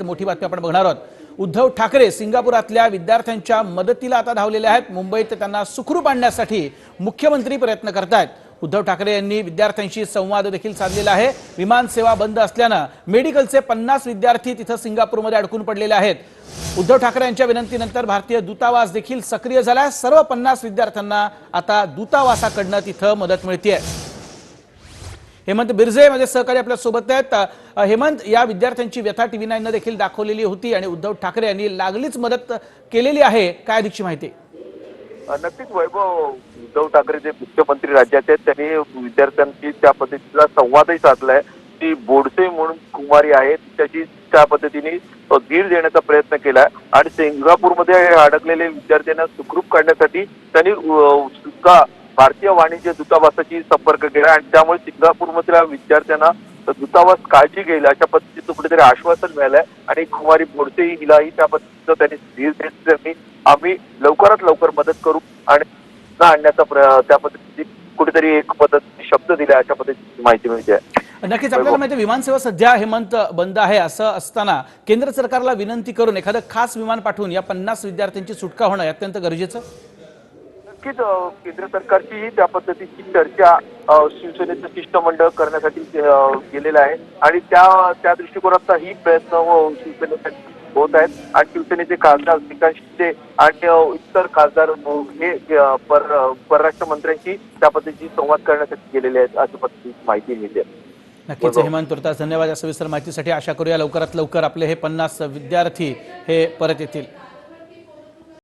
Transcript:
मोठी बातमी आपण बघणार आहोत. उद्धव ठाकरे सिंगापुरातल्या विद्यार्थ्यांच्या मदतीला आता धावलेले आहेत. मुंबईत त्यांना सुखरूप आणण्यासाठी मुख्यमंत्री प्रयत्न करतायत. उद्धव ठाकरे यांनी विद्यार्थ्यांशी संवाद देखील साधलेला आहे. विमान सेवा बंद असल्यानं मेडिकलचे पन्नास विद्यार्थी तिथं सिंगापूरमध्ये अडकून पडलेले आहेत. उद्धव ठाकरे यांच्या विनंतीनंतर भारतीय दूतावास देखील सक्रिय झाला सर्व पन्नास विद्यार्थ्यांना आता दूतावासाकडनं तिथं मदत मिळते हेमंत बिरजे माझे सहकारी आपल्यासोबत आहेत. हेमंत या विद्यार्थ्यांची व्यथा टीव्ही नाईननं देखील दाखवलेली होती आणि उद्धव ठाकरे यांनी लागलीच मदत केलेली आहे. काय अधिकची माहिती? नक्कीच वैभव उद्धव ठाकरे जे मुख्यमंत्री राज्याचे आहेत त्यांनी विद्यार्थ्यांशी त्या पद्धतीचा संवादही साधलाय. ती बोडसे म्हणून कुमारी आहे त्याची त्या पद्धतीने धीर देण्याचा प्रयत्न केला आणि सिंगापूरमध्ये अडकलेले विद्यार्थ्यांना सुखरूप काढण्यासाठी त्यांनी सुद्धा भारतीय वाणिज्य दूतावासाशी संपर्क केला आणि त्यामुळे सिंगापूरमधल्या विद्यार्थ्यांना दूतावास काळजी घेईल अशा पद्धतीचं कुठेतरी आश्वासन मिळालंय. आणि कुमारी बोडसे हिलाही त्या पद्धतीचं त्यांनी धीर देत त्यांनी आम्ही लवकरात लवकर मदत करू आणि आणण्याचा त्या पद्धतीची कुठेतरी एक पद्धत शब्द दिला अशा पद्धतीची माहिती मिळते. नक्कीच आपल्याला माहिती विमानसेवा सध्या हेमंत बंद आहे असं असताना केंद्र सरकारला विनंती करून एखादं खास विमान पाठवून या पन्नास विद्यार्थ्यांची सुटका होणं अत्यंत गरजेचं? नक्कीच केंद्र सरकारचीही त्या पद्धतीची चर्चा शिवसेनेचं शिष्टमंडळ करण्यासाठी गेलेलं आहे. आणि त्या त्या दृष्टिकोनाचा ही प्रयत्न शिवसेनेसाठी होत आहेत. आणि शिवसेनेचे खासदार श्रीकांत शिंदे आणि इतर खासदार हे परराष्ट्र मंत्र्यांशी त्या पद्धतीची संवाद करण्यासाठी गेलेले आहेत अशा पद्धतीची माहिती मिळते. नक्कीच. हेमंत तुर्तास धन्यवाद या सविस्तर माहितीसाठी. आशा करूया लवकरात लवकर आपले हे पन्नास विद्यार्थी हे परत येतील.